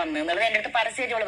വന്നത്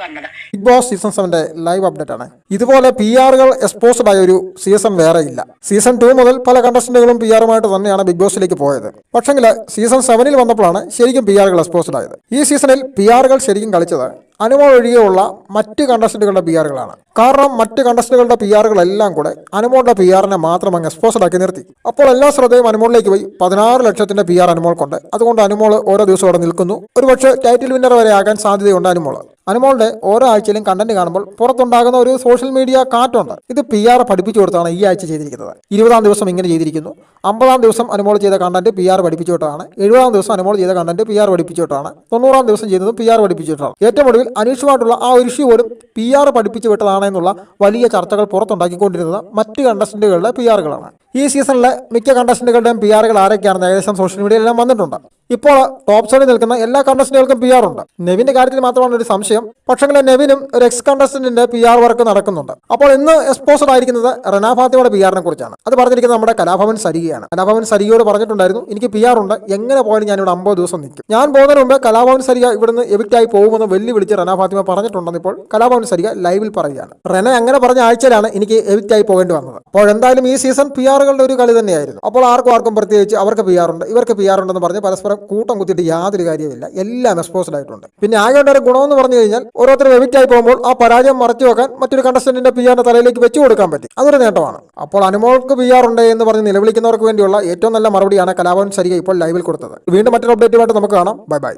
പറഞ്ഞതാ. Big boss season സെവന്റെ ലൈവ് അപ്ഡേറ്റ് ആണ്. ഇതുപോലെ പി ആറുകൾ എക്സ്പോസ്ഡ് ആയ ഒരു സീസൺ വേറെ ഇല്ല. സീസൺ ടു മുതൽ പല കണ്ടസ്റ്റന്റുകളും പി ആറുമായിട്ട് തന്നെയാണ് ബിഗ് ബോസിലേക്ക് പോയത്. പക്ഷെങ്കിൽ സീസൺ സെവനിൽ വന്നപ്പോഴാണ് ശരിക്കും പി ആറുകൾ എക്സ്പോസ്ഡ് ആയത്. ഈ സീസണിൽ പി ആറുകൾ ശരിക്കും കളിച്ചത് അനുമോൾ ഒഴികെയുള്ള മറ്റ് കണ്ടസ്റ്റന്റുകളുടെ പി ആറുകളാണ് കാരണം മറ്റ് കണ്ടസ്റ്റന്റുകളുടെ പി ആറുകളെല്ലാം കൂടെ അനുമോളുടെ പി ആറിനെ മാത്രം അങ്ങ് എക്സ്പോസ്ഡ് ആക്കി നിർത്തി. അപ്പോൾ എല്ലാ ശ്രദ്ധയും അനുമോളിലേക്ക് പോയി. പതിനാറ് ലക്ഷത്തിന്റെ പി ആർ അനുമോൾക്കുണ്ട് അതുകൊണ്ട് അനുമോൾ ഓരോ ദിവസം അവിടെ നിൽക്കുന്നു. ഒരുപക്ഷെ ടൈറ്റിൽ വിന്നർ വരെ ആകാൻ സാധ്യതയുണ്ട് അനുമോൾ അനുമോളുടെ ഓരോ ആഴ്ചയിലും കണ്ടന്റ് കാണുമ്പോൾ പുറത്തുണ്ടാകുന്ന ഒരു സോഷ്യൽ മീഡിയ കാറ്റുണ്ട്. ഇത് പി ആർ പഠിപ്പിച്ചു കൊടുത്താണ് ഈ ആഴ്ച ചെയ്തിരിക്കുന്നത്. ഇരുപതാം ദിവസം ഇങ്ങനെ ചെയ്തിരിക്കുന്നു. അമ്പതാം ദിവസം അനുമോൾ ചെയ്ത കണ്ടന്റ് പി ആർ പഠിപ്പിച്ചു വിട്ടതാണ് എഴുപതാം ദിവസം അനുമോൾ ചെയ്ത കണ്ടന്റ് പി ആർ പഠിപ്പിച്ചു വിട്ടതാണ് തൊണ്ണൂറാം ദിവസം ചെയ്തതും പി ആർ പഠിപ്പിച്ചു വിട്ടതാണ് ഏറ്റവും ഒടുവിൽ അനീഷുമായിട്ടുള്ള ആ ഒരു ഇഷ്യൂ പോലും പി ആർ പഠിപ്പിച്ചു വിട്ടതാണ് എന്നുള്ള വലിയ ചർച്ചകൾ പുറത്തുണ്ടാക്കിക്കൊണ്ടിരുന്നത് മറ്റ് കണ്ടസ്റ്റന്റുകളുടെ പി ആറുകളാണ് ഈ സീസണിലെ മിക്ക കണ്ടസ്റ്റന്റുകളുടെയും പി ആറുകൾ ആരൊക്കെയാണെന്ന് ഏകദേശം സോഷ്യൽ മീഡിയയിലെല്ലാം വന്നിട്ടുണ്ട്. ഇപ്പോൾ ടോപ്പ് സൈഡിൽ നിൽക്കുന്ന എല്ലാ കണ്ടസ്റ്റന്റുകൾക്കും പി ആർ ഉണ്ട്. നെവിന്റെ കാര്യത്തിൽ മാത്രമാണ് ഒരു സംശയം. പക്ഷെങ്കിൽ നെവിനും ഒരു എക്സ് കണ്ടസ്റ്റന്റിന്റെ പി ആർ വർക്ക് നടക്കുന്നുണ്ട്. അപ്പോൾ ഇന്ന് എക്സ്പോസഡ് ആയിരിക്കുന്നത് റനാ ഫാത്തിമയുടെ പി ആറിനെ കുറിച്ചാണ്. അത് പറഞ്ഞിരിക്കുന്നത് നമ്മുടെ കലാഭവൻ സരികയാണ് കലാഭവൻ സരികയോട് പറഞ്ഞിട്ടുണ്ടായിരുന്നു എനിക്ക് പി ആർ ഉണ്ട് എങ്ങനെ പോയാലും ഞാൻ ഇവിടെ അമ്പത് ദിവസം നിൽക്കും. ഞാൻ പോകുന്നതിന് മുമ്പ് കലാഭവൻ സരിക ഇവിടുന്ന് എവിക്റ്റായി പോകുമെന്ന് വെല്ലുവിളിച്ച് റനാ ഫാത്തിമ പറഞ്ഞിട്ടുണ്ടെന്ന് ഇപ്പോൾ കലാഭവൻ സരിക ലൈവിൽ പറയുകയാണ്. റന അങ്ങനെ പറഞ്ഞ ആഴ്ചയിലാണ് എനിക്ക് എവിക്റ്റായി പോകേണ്ടി വന്നത്. അപ്പോൾ എന്തായാലും ഈ സീസൺ പി ആറുകളുടെ ഒരു കളി തന്നെയായിരുന്നു. അപ്പോൾ ആർക്കും ആർക്കും പ്രത്യേകിച്ച് അവർക്ക് പി ഉണ്ട് ഇവർക്ക് പി ആർ ഉണ്ടെന്ന് പറഞ്ഞ് പരസ്പരം കൂട്ടം കുത്തിയിട്ട് യാതൊരു കാര്യമില്ല എല്ലാം എക്സ്പോസ്ഡ് ആയിട്ടുണ്ട്. പിന്നെ ആകെ ഒരു ഗുണമെന്ന് പറഞ്ഞു കഴിഞ്ഞാൽ ഓരോരുത്തരും എവിക്റ്റ് ആയി പോകുമ്പോൾ ആ പരാജയം മറച്ചു വെക്കാൻ മറ്റൊരു കണ്ടസ്റ്റന്റിന്റെ പി ആറിന്റെ തലയിലേക്ക് വെച്ചു കൊടുക്കാൻ പറ്റി. അതൊരു നേട്ടമാണ്. അപ്പോൾ അനുമോൾക്ക് പി ആർ ഉണ്ട് എന്ന് പറഞ്ഞ് നിലവിളിക്കുന്നവർക്ക് വേണ്ടിയുള്ള ഏറ്റവും നല്ല മറുപടിയാണ് കലാഭവൻ സരിക ഇപ്പോൾ ലൈവിൽ കൊടുത്തത്. വീണ്ടും മറ്റൊരു അപ്ഡേറ്റുമായിട്ട് നമുക്ക് കാണാം. Bye bye